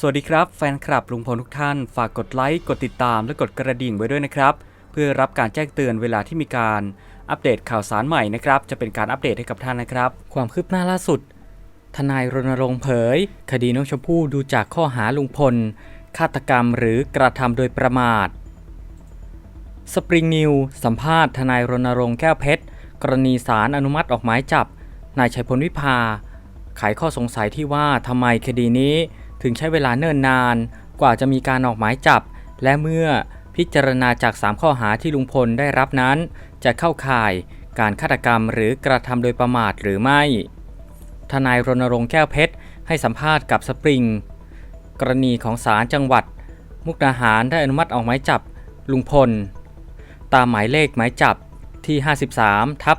สวัสดีครับแฟนคลับลุงพลทุกท่าน ฝากกดไลค์ กดติดตามและกดกระดิ่งไว้ด้วยนะครับ เพื่อรับการแจ้งเตือนเวลาที่มีการอัปเดตข่าวสารใหม่นะครับ จะเป็นการอัปเดตให้กับท่านนะครับ ความคืบหน้าล่าสุด ทนายรณรงค์เผย คดีน้องชมพู่ดูจากข้อหาลุงพล ฆาตกรรมหรือกระทำโดยประมาทสปริงนิวสัมภาษณ์ทนายรณรงค์แก้วเพชร กรณีสารอนุมัติออกหมายจับ นายชัยพลวิภาไขข้อสงสัยที่ว่าทำไมคดีนี้ ถึงใช้เวลาเนิ่นนาน กว่าจะมีการออกหมายจับ และเมื่อพิจารณาจาก 3 ข้อหาที่ลุงพลได้รับนั้น จะเข้าข่ายการฆาตกรรมหรือกระทำโดยประมาทหรือไม่ ทนายรณรงค์แก้วเพชร ให้สัมภาษณ์กับสปริง กรณีของศาลจังหวัด มุกดาหารได้อนุมัติออกหมายจับลุงพล ตามหมายเลขหมายจับที่ 53 ทับ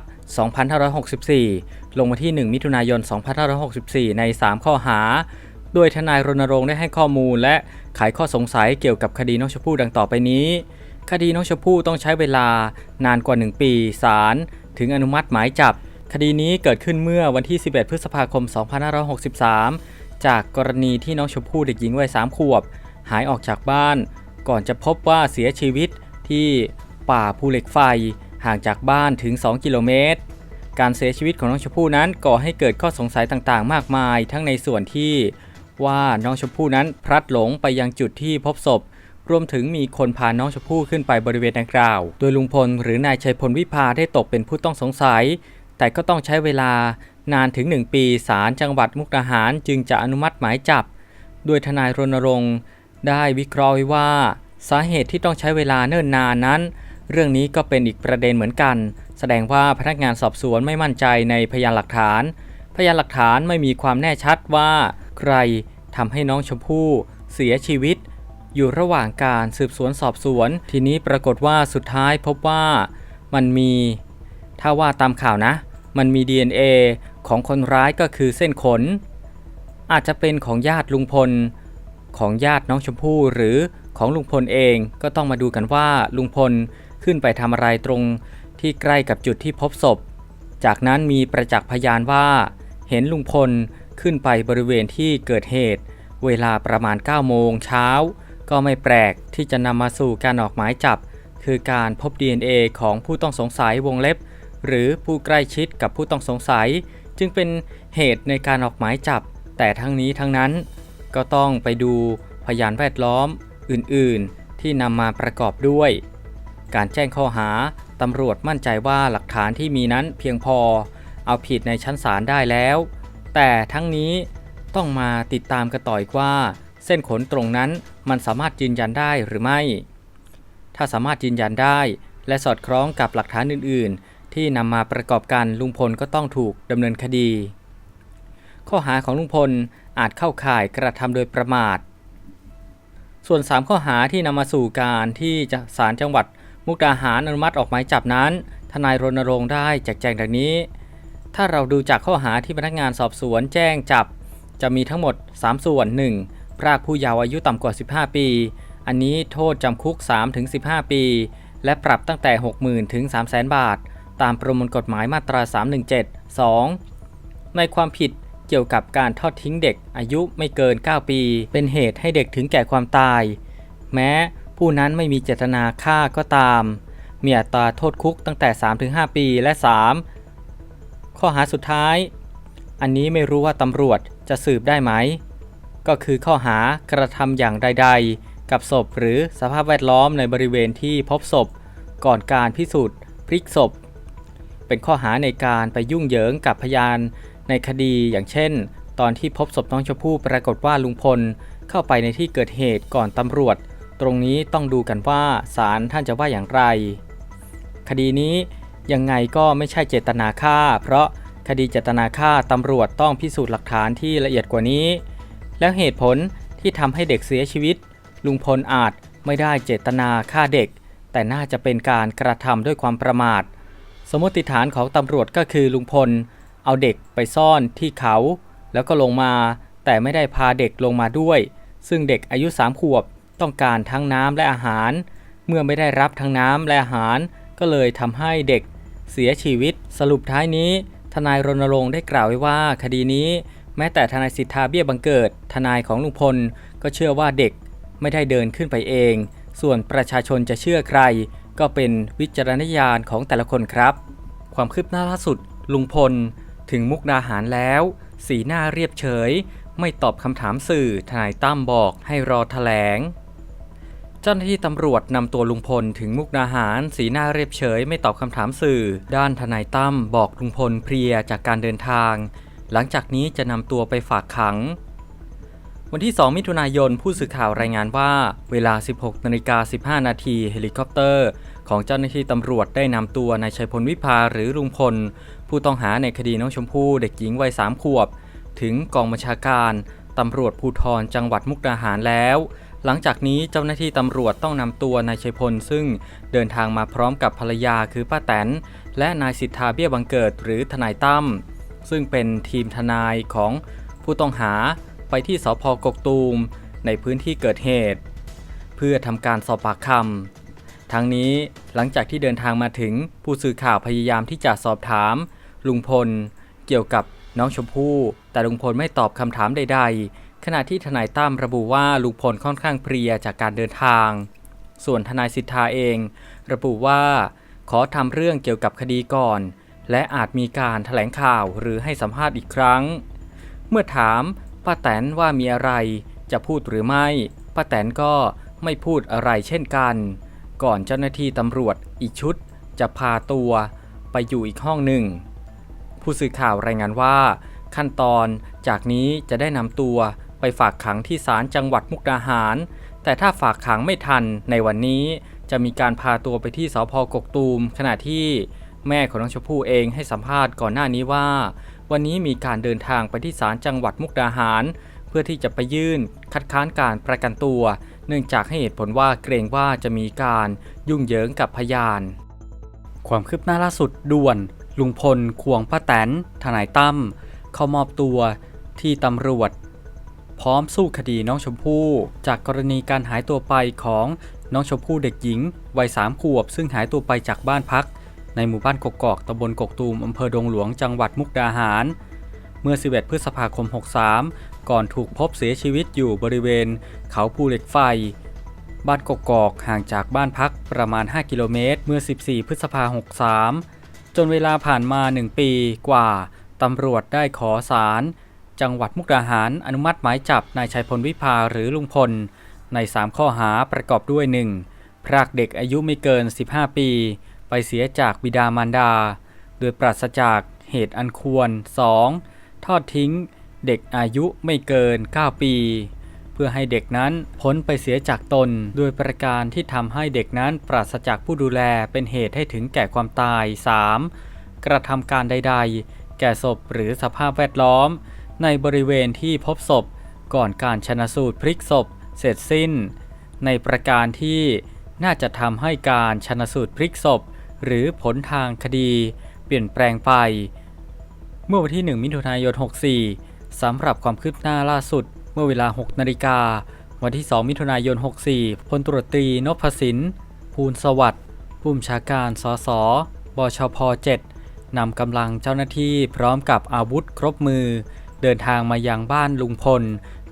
2564 ลงมาที่ 1 มิถุนายน 2564 ใน 3 ข้อหา โดยทนายรณรงค์ได้ให้ข้อมูลและไขข้อสงสัยเกี่ยวกับคดีน้องชมพู่ดังต่อไปนี้ คดีน้องชมพู่ต้องใช้เวลานานกว่า 1 ปีศาลถึงอนุมัติหมายจับ คดีนี้เกิดขึ้นเมื่อวันที่ 11 พฤษภาคม 2563 จากกรณีที่น้องชมพู่เด็กหญิงวัย 3 ขวบ หายออกจากบ้าน ก่อนจะพบว่าเสียชีวิตที่ป่าภูเหล็กไฟห่างจากบ้านถึง 2 กิโลเมตร การเสียชีวิตของน้องชมพู่นั้นก่อให้เกิดข้อสงสัยต่างๆ มากมาย ทั้งในส่วนที่ ว่าน้องชมพู่นั้นพลัดหลงไปยังจุดที่พบศพ รวมถึงมีคนพาน้องชมพู่ขึ้นไปบริเวณดังกล่าว โดยลุงพลหรือนายชัยพลวิภาได้ตกเป็นผู้ต้องสงสัย แต่ก็ต้องใช้เวลานานถึง 1 ปีศาลจังหวัดมุกดาหารจึงจะอนุมัติหมายจับ โดยทนายรณรงค์ได้วิเคราะห์ว่า สาเหตุที่ต้องใช้เวลาเนิ่นนานนั้น เรื่องนี้ก็เป็นอีกประเด็นเหมือนกัน แสดงว่าพนักงานสอบสวนไม่มั่นใจในพยานหลักฐาน พยานหลักฐานไม่มีความแน่ชัดว่า ใครทำให้น้องชมพู่เสียชีวิต อยู่ระหว่างการสืบสวนสอบสวน ทีนี้ปรากฏว่าสุดท้ายพบว่ามันมี ถ้าว่าตามข่าวนะ มันมี DNA ของคนร้ายก็คือเส้นขน อาจจะเป็นของญาติลุงพล ของญาติน้องชมพู่หรือของลุงพลเองก็ต้องมาดูกันว่าลุงพลขึ้นไปทำอะไรตรงที่ใกล้กับจุดที่พบศพ จากนั้นมีประจักษ์พยานว่า เห็นลุงพล ขึ้นไปบริเวณที่เกิดเหตุ เวลาประมาณ 9 โมงเช้า ก็ไม่แปลกที่จะนำมาสู่การออกหมายจับ คือการพบ DNA ของผู้ต้องสงสัยวงเล็บ หรือผู้ใกล้ชิดกับผู้ต้องสงสัย จึงเป็นเหตุในการออกหมายจับ แต่ทั้งนี้ทั้งนั้น ก็ต้องไปดูพยานแวดล้อมอื่นๆ ที่นำมาประกอบด้วย การแจ้งข้อหาตำรวจมั่นใจว่าหลักฐานที่มีนั้นเพียงพอ เอาผิดในชั้นศาลได้แล้ว แต่ทั้งนี้ต้องมาติดตามกันต่ออีกว่า เส้นขนตรงนั้นมันสามารถยืนยันได้หรือไม่ ถ้าสามารถยืนยันได้ และสอดคล้องกับหลักฐานอื่น ๆ ที่นำมาประกอบกันลุงพลก็ต้องถูกดำเนินคดี ข้อหาของลุงพลอาจเข้าข่ายกระทำโดยประมาท ส่วน 3 ข้อหาที่นำมาสู่การที่จะศาลจังหวัด มุกดาหารอนุมัติออกหมายจับนั้น ทนายรณรงค์ได้แจกแจงดังนี้ ถ้าเราดูจากข้อหาที่พนักงานสอบสวนแจ้งจับ จะมีทั้งหมด 3 ส่วน 1. พรากผู้เยาว์อายุต่ำกว่า 15 ปี อันนี้โทษจำคุก 3-15 ปี และปรับตั้งแต่ 60,000ถึง300,000 บาท ตามประมวลกฎหมายมาตรา 317 2. ในความผิดเกี่ยวกับการทอดทิ้งเด็กอายุไม่เกิน 9 ปี เป็นเหตุให้เด็กถึงแก่ความตาย แม้ผู้นั้นไม่มีเจตนาฆ่าก็ตาม มีอัตราโทษคุกตั้งแต่ 3-5 ปีและ 3. ข้อหาสุดท้าย อันนี้ไม่รู้ว่าตำรวจจะสืบได้ไหม ก็คือข้อหากระทำอย่างใด ๆ กับศพหรือสภาพแวดล้อมในบริเวณที่พบศพ ก่อนการพิสูจน์พลิกศพ เป็นข้อหาในการไปยุ่งเหยิงกับพยานในคดีอย่างเช่น ตอนที่พบศพน้องชมพู่ปรากฏว่าลุงพลเข้าไปในที่เกิดเหตุก่อนตำรวจ ตรงนี้ต้องดูกันว่าศาลท่านจะว่าอย่างไร คดีนี้ ยังไงก็ไม่ใช่เจตนาฆ่า เพราะคดีเจตนาฆ่าตำรวจต้องพิสูจน์หลักฐานที่ละเอียดกว่านี้ แล้วเหตุผลที่ทำให้เด็กเสียชีวิต ลุงพลอาจไม่ได้เจตนาฆ่าเด็ก แต่น่าจะเป็นการกระทำด้วยความประมาท สมมติฐานของตำรวจก็คือลุงพล เอาเด็กไปซ่อนที่เขา แล้วก็ลงมา แต่ไม่ได้พาเด็กลงมาด้วย ซึ่งเด็กอายุ3ขวบต้องการทั้งน้ำและอาหาร เมื่อไม่ได้รับทั้งน้ำและอาหาร ก็เลยทำให้เด็ก เสียชีวิต สรุปท้ายนี้ ทนายรณรงค์ได้กล่าวไว้ว่าคดีนี้ แม้แต่ทนายสิทธาเบี้ยบังเกิด ทนายของลุงพล ก็เชื่อว่าเด็กไม่ได้เดินขึ้นไปเอง ส่วนประชาชนจะเชื่อใคร ก็เป็นวิจารณญาณของแต่ละคนครับ ความคืบหน้าล่าสุด ลุงพล ถึงมุกดาหารแล้ว สีหน้าเรียบเฉย ไม่ตอบคำถามสื่อ ทนายตั้มบอกให้รอแถลง เจ้าหน้าที่ตำรวจนำตัวลุงพลถึงมุกดาหาร สีหน้าเรียบเฉยไม่ตอบคำถามสื่อ ด้านทนายตั้มบอกลุงพลเพลียจากการเดินทาง หลังจากนี้จะนำตัวไปฝากขัง วันที่ 2 มิถุนายนผู้สื่อข่าวรายงานว่า เวลา 16นาฬิกา15 นาทีเฮลิคอปเตอร์ ของเจ้าหน้าที่ตำรวจได้นำตัวนายชัยพลวิภาหรือลุงพล ผู้ต้องหาในคดีน้องชมพู่เด็กหญิงวัย3ขวบ ถึงกองบัญชาการตำรวจภูธรจังหวัดมุกดาหารแล้ว หลังจากนี้เจ้าหน้าที่ตำรวจต้องนำตัวนายชัยพลซึ่งเดินทางมาพร้อมกับภรรยาคือป้าแตน และนายสิทธาเบี้ยบังเกิดหรือทนายตั้มซึ่งเป็นทีมทนายของผู้ต้องหาไปที่สพกกตูมในพื้นที่เกิดเหตุ เพื่อทำการสอบปากคำทั้งนี้หลังจากที่เดินทางมาถึงผู้สื่อข่าวพยายามที่จะสอบถาม ลุงพล เกี่ยวกับน้องชมพู่ แต่ลุงพลไม่ตอบคำถามใด ๆ ขณะที่ทนายตั้มระบุว่าลุงพลค่อนข้างเพลียจากการเดินทาง ส่วนทนายสิทธาเอง ระบุว่า ขอทำเรื่องเกี่ยวกับคดีก่อน และอาจมีการแถลงข่าวหรือให้สัมภาษณ์อีกครั้ง เมื่อถามป้าแตนว่ามีอะไรจะพูดหรือไม่ป้าแตนก็ไม่พูดอะไรเช่นกัน ก่อนเจ้าหน้าที่ตำรวจอีกชุดจะพาตัวไปอยู่อีกห้องหนึ่ง ผู้สื่อข่าวรายงานว่า ขั้นตอนจากนี้จะได้นำตัว ไปฝากขังที่ศาลจังหวัดมุกดาหาร แต่ถ้าฝากขังไม่ทันในวันนี้จะมีการพาตัวไปที่สพกกตูม ขณะที่แม่ของน้องชมพู่เองให้สัมภาษณ์ก่อนหน้านี้ว่า วันนี้มีการเดินทางไปที่ศาลจังหวัดมุกดาหาร เพื่อที่จะไปยื่นคัดค้านการประกันตัว เนื่องจากให้เหตุผลว่าเกรงว่าจะมีการยุ่งเหยิงกับพยาน ความคืบหน้าล่าสุดด่วน ลุงพลควงป้าแตนทนายตั้มเข้ามอบตัวที่ตำรวจ พร้อมสู้คดีน้องชมพู่ จากกรณีการหายตัวไปของน้องชมพู่เด็กหญิง วัยสามขวบ ซึ่งหายตัวไปจากบ้านพัก ในหมู่บ้านกกอกตำบลกกตูมอำเภอดงหลวงจังหวัดมุกดาหาร เมื่อ 11 พฤษภาคม 63 ก่อนถูกพบเสียชีวิตอยู่บริเวณ เขาภูเหล็กไฟ บ้านกกอกห่างจากบ้านพักประมาณ 5 กิโลเมตร เมื่อ 14 พฤษภาคม 63 จนเวลาผ่านมา 1 ปีกว่าตำรวจได้ขอสาร จังหวัดมุกดาหารอนุมัติหมายจับนายชัยพลวิภาหรือลุงพล ใน 3 ข้อหาประกอบด้วย 1. พรากเด็กอายุไม่เกิน 15 ปี ไปเสียจากบิดามารดา โดยปราศจากเหตุอันควร 2. ทอดทิ้งเด็กอายุไม่เกิน 9 ปี เพื่อให้เด็กนั้นพ้นไปเสียจากตน โดยประการที่ทำให้เด็กนั้นปราศจากผู้ดูแลเป็นเหตุให้ถึงแก่ความตาย 3. กระทำการใด ๆ แก่ศพหรือสภาพแวดล้อม ในบริเวณที่พบศพก่อนการชนะสูตรพลิกศพเสร็จสิ้น ในประการที่น่าจะทำให้การชนะสูตรพลิกศพ หรือผลทางคดี เปลี่ยนแปลงไป เมื่อวันที่ 1 มิถุนายน 64 สำหรับความคืบหน้าล่าสุด เมื่อเวลา 6 นาฬิกา วันที่ 2 มิถุนายน 64 พลตรวจตรีนพสิน ภูลสวัสดิ์ผู้บัญชาการสสบชพ 7นำกำลังเจ้าหน้าที่พร้อมกับอาวุธครบมือ เดินทางมายังบ้านลุงพล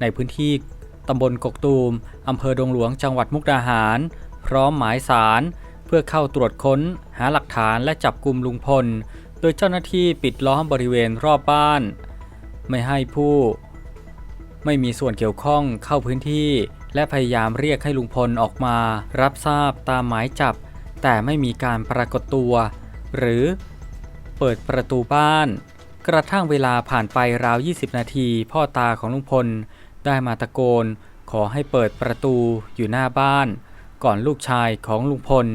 ในพื้นที่ตำบลกกตูมอำเภอดงหลวงจังหวัดมุกดาหาร พร้อมหมายสารเพื่อเข้าตรวจค้น หาหลักฐานและจับกลุ่มลุงพล โดยเจ้าหน้าที่ปิดล้อมบริเวณรอบบ้าน ไม่ให้ผู้ ไม่มีส่วนเกี่ยวข้องเข้าพื้นที่ และพยายามเรียกให้ลุงพลออกมา รับทราบตามหมายจับ แต่ไม่มีการปรากฏตัว หรือเปิดประตูบ้าน กระทั่งเวลาผ่านไปราว 20 นาที พ่อตาของลุงพล ได้มาตะโกน ขอให้เปิดประตูอยู่หน้าบ้าน ก่อนลูกชายของลุงพล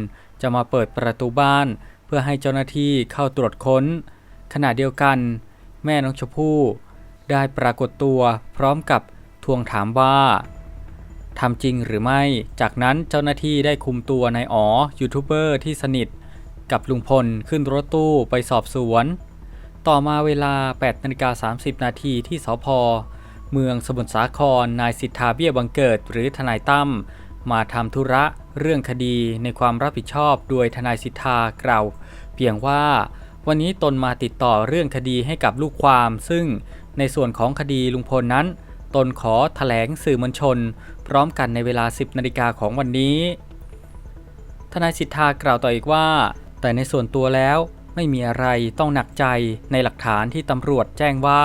จะมาเปิดประตูบ้าน เพื่อให้เจ้าหน้าที่เข้าตรวจค้น ขณะเดียวกัน แม่น้องชมพู่ได้ปรากฏตัวพร้อมกับทวงถามว่าทำจริงหรือไม่ จากนั้นเจ้าหน้าที่ได้คุมตัวนายอ๋อยูทูบเบอร์ที่สนิท กับลุงพลขึ้นรถตู้ไปสอบสวน ต่อมาเวลา8นาฬิกา30 นาทีที่สพเมืองสมุทรสาคร นายสิทธาเบี้ยบังเกิด หรือทนายตั้มมาทำธุระเรื่องคดีในความรับผิดชอบโดยทนายสิทธากล่าวเพียงว่าวันนี้ตนมาติดต่อเรื่องคดีให้กับลูกความ ซึ่งในส่วนของคดีลุงพลนั้น ตนขอแถลงสื่อมวลชน พร้อมกันในเวลา 10นาฬิกาของวันนี้ ทนายสิทธากล่าวต่ออีกว่า แต่ในส่วนตัวแล้ว ไม่มีอะไรต้องหนักใจในหลักฐานที่ตำรวจแจ้งว่า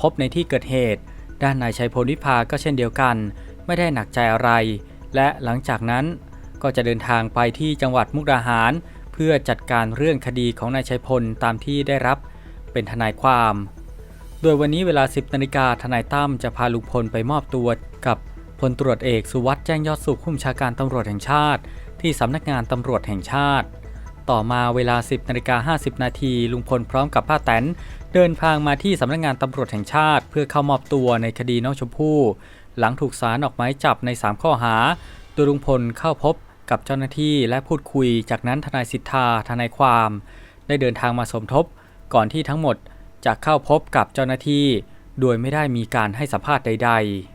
พบในที่เกิดเหตุ ด้านนายชัยพลวิภาก็เช่นเดียวกัน ไม่ได้หนักใจอะไร และหลังจากนั้นก็จะเดินทางไปที่จังหวัดมุกดาหาร เพื่อจัดการเรื่องคดีของนายชัยพลตามที่ได้รับเป็นทนายความ โดยวันนี้เวลา 10นาฬิกาทนายตั้มจะพาลุงพลไปมอบตัวกับพลตรวจเอกสุวัสด์แจ้งยอดสุขผู้บัญชาการตำรวจแห่งชาติ ที่สำนักงานตำรวจแห่งชาติ ต่อมาเวลา 10นาฬิกา50 นาทีลุงพลพร้อมกับป้าแตน เดินทางมาที่สำนักงานตำรวจแห่งชาติ เพื่อเข้ามอบตัวในคดีน้องชมพู่หลังถูกศาลออกหมายจับใน 3 ข้อหา โดยลุงพลเข้าพบกับเจ้าหน้าที่และพูดคุย จากนั้นทนายสิทธาทนายความ ได้เดินทางมาสมทบ ก่อนที่ทั้งหมดจะเข้าพบกับเจ้าหน้าที่ โดยไม่ได้มีการให้สัมภาษณ์ใด ๆ